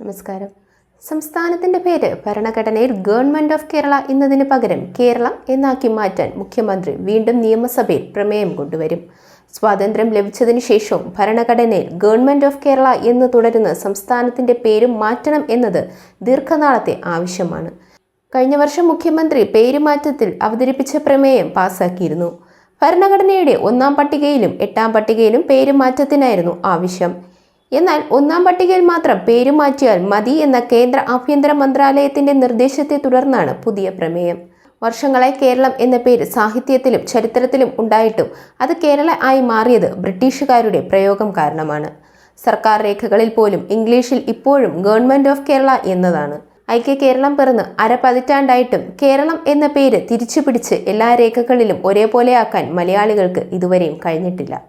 നമസ്കാരം. സംസ്ഥാനത്തിന്റെ പേര് ഭരണഘടനയിൽ ഗവൺമെന്റ് ഓഫ് കേരള എന്നതിന് പകരം കേരളം എന്നാക്കി മാറ്റാൻ മുഖ്യമന്ത്രി വീണ്ടും നിയമസഭയിൽ പ്രമേയം കൊണ്ടുവരും. സ്വാതന്ത്ര്യം ലഭിച്ചതിനു ശേഷവും ഭരണഘടനയിൽ ഗവൺമെന്റ് ഓഫ് കേരള എന്ന് തുടരുന്ന സംസ്ഥാനത്തിന്റെ പേരും മാറ്റണം എന്നത് ദീർഘനാളത്തെ ആവശ്യമാണ്. കഴിഞ്ഞ വർഷം മുഖ്യമന്ത്രി പേരുമാറ്റത്തിൽ അവതരിപ്പിച്ച പ്രമേയം പാസാക്കിയിരുന്നു. ഭരണഘടനയുടെ ഒന്നാം പട്ടികയിലും എട്ടാം പട്ടികയിലും പേരുമാറ്റത്തിനായിരുന്നു ആവശ്യം. എന്നാൽ ഒന്നാം പട്ടികയിൽ മാത്രം പേര് മാറ്റിയാൽ മതി എന്ന കേന്ദ്ര ആഭ്യന്തര മന്ത്രാലയത്തിന്റെ നിർദ്ദേശത്തെ തുടർന്നാണ് പുതിയ പ്രമേയം. വർഷങ്ങളായി കേരളം എന്ന പേര് സാഹിത്യത്തിലും ചരിത്രത്തിലും ഉണ്ടായിട്ടും അത് കേരള ആയി മാറിയത് ബ്രിട്ടീഷുകാരുടെ പ്രയോഗം കാരണമാണ്. സർക്കാർ രേഖകളിൽ പോലും ഇംഗ്ലീഷിൽ ഇപ്പോഴും ഗവൺമെന്റ് ഓഫ് കേരള എന്നതാണ്. ഐക്യ കേരളം പിറന്ന് അരപതിറ്റാണ്ടായിട്ടും കേരളം എന്ന പേര് തിരിച്ചു പിടിച്ച് എല്ലാ രേഖകളിലും ഒരേപോലെയാക്കാൻ മലയാളികൾക്ക് ഇതുവരെയും കഴിഞ്ഞിട്ടില്ല.